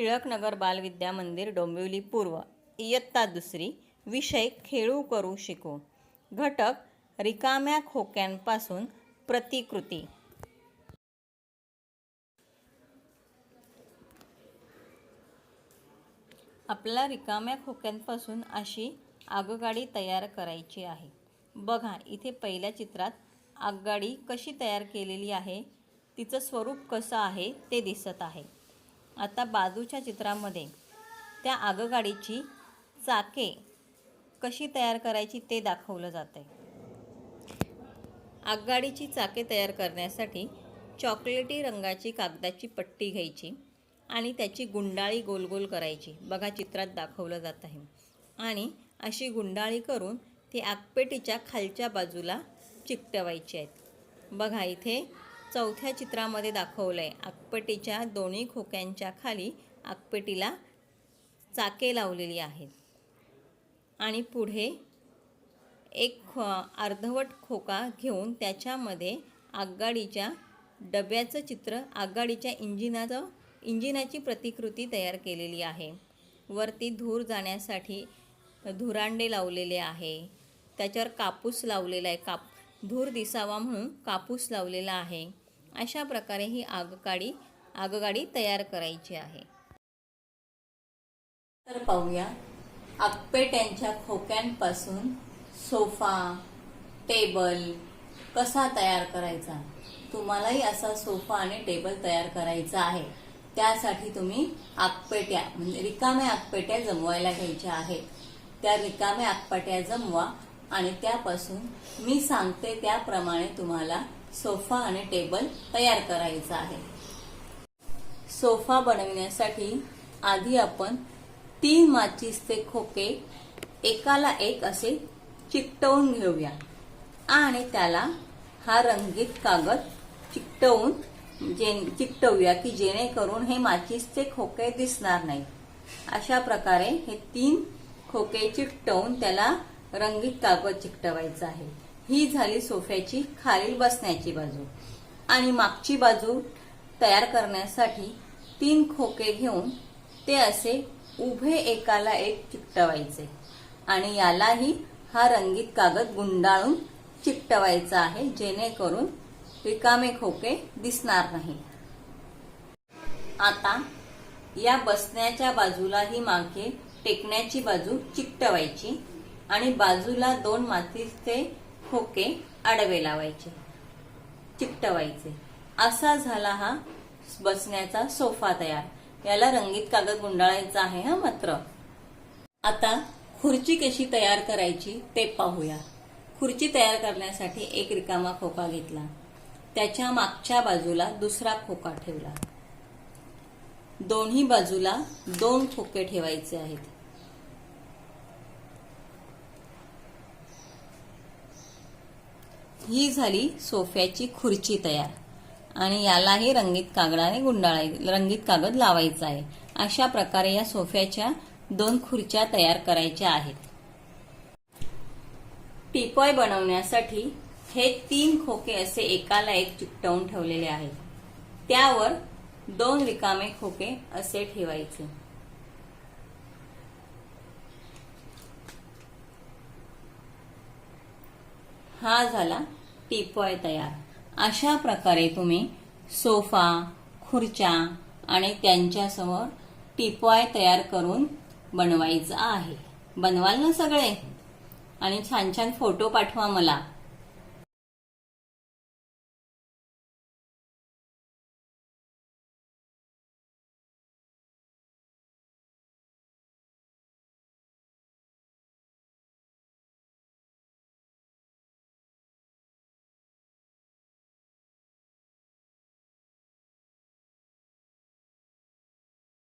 टिळकनगर बालविद्या मंदिर डोंबिवली पूर्व. इयत्ता दुसरी. विषय खेळू करू शिकू. घटक रिकाम्या खोक्यांपासून प्रतिकृती. आपल्या रिकाम्या खोक्यांपासून अशी आगगाडी तयार करायची आहे. बघा इथे पहिल्या चित्रात आगगाडी कशी तयार केलेली आहे तिचं स्वरूप कसं आहे ते दिसत आहे. आता बाजूच्या चित्रामध्ये त्या आगगाडीची चाके कशी तयार करायची ते दाखवलं जात आहे आगगाडीची चाके तयार करण्यासाठी चॉकलेटी रंगाची कागदाची पट्टी घ्यायची आणि त्याची गुंडाळी गोल गोल करायची. बघा चित्रात दाखवलं जात आहे. आणि अशी गुंडाळी करून ती आगपेटीच्या खालच्या बाजूला चिकटवायची आहेत. बघा इथे चौथ्या चित्रामध्ये दाखवलं आहे आगपेटीच्या दोन्ही खोक्यांच्या खाली आगपेटीला चाके लावलेली आहेत. आणि पुढे एक खो अर्धवट खोका घेऊन त्याच्यामध्ये आगगाडीच्या डब्याचं चित्र आगगाडीच्या इंजिनाचं इंजिनाची प्रतिकृती तयार केलेली आहे. वरती धूर जाण्यासाठी धुरांडे लावलेले आहे. त्याच्यावर कापूस लावलेला आहे. काप धूर दिसावा म्हणून कापूस लावलेला आहे. अशा प्रकारे ही आगगाडी आगगाडी तयार करायची आहे. तर पाहूया आगपेट्यांच्या खोक्यांपासून सोफा टेबल कसा तयार करायचा? तुम्हालाही असा सोफा आणि टेबल तयार करायचा आहे. त्यासाठी तुम्ही आगपेट्या म्हणजे रिकाम्या आगपेट्या जमवायला घ्यायच्या आहेत. त्या रिकाम्या आगपेट्या जमवा आणि त्यापासून मी सांगते त्याप्रमाणे तुम्हाला सोफा आणि टेबल तयार करायचा आहे. सोफा बनविण्यासाठी आधी आपण तीन माचीसचे खोके एकाला एक असे चिकटवून घेऊया आणि त्याला हा रंगीत कागद चिकटवून जे चिकटवूया की जेणेकरून हे माचीसचे खोके दिसणार नाही अशा प्रकारे हे तीन खोके चिकटवून त्याला रंगीत कागद चिकटवायचा आहे. ही झाली सोफ्याची खालील बसण्याची बाजू. आणि मागची बाजू तयार करण्यासाठी तीन खोके घेऊन ते असे उभे एकाला एक चिकटवायचे. आणि यालाही हा रंगीत कागद गुंडाळून चिकटवायचा आहे जेणेकरून रिकामे खोके दिसणार नाही. आता या बसण्याच्या बाजूला ही मागे टेकण्याची बाजू चिकटवायची आणि बाजूला दोन मातीचे खोके आडवे लावायचे. चिकटवायचे. असा झाला हा बसण्याचा सोफा तयार. याला रंगीत कागद गुंडाळायचा आहे हा मात्र. आता खुर्ची कशी तयार करायची ते पाहूया. खुर्ची तयार करण्यासाठी एक रिकामा खोका घेतला. त्याच्या मागच्या बाजूला दुसरा खोका ठेवला. दोन्ही बाजूला दोन खोके ठेवायचे आहेत. ही झाली सोफ्याची खुर्ची तयार. आणि यालाही रंगीत कागदाने गुंडाळाय रंगीत कागद लावायचा आहे. अशा प्रकारे या सोफ्याच्या दोन खुर्च्या तयार करायच्या आहेत. टिपॉय बनवण्यासाठी हे तीन खोके असे एकाला एक चिकटवून ठेवलेले आहेत. त्यावर दोन रिकामे खोके असे ठेवायचे. हा झाला टिपॉय तयार. अशा प्रकारे तुम्ही सोफा खुर्च्या आणि त्यांच्यासमोर टिपॉय तयार करून बनवायचं आहे. बनवाल ना सगळे? आणि छान छान फोटो पाठवा मला.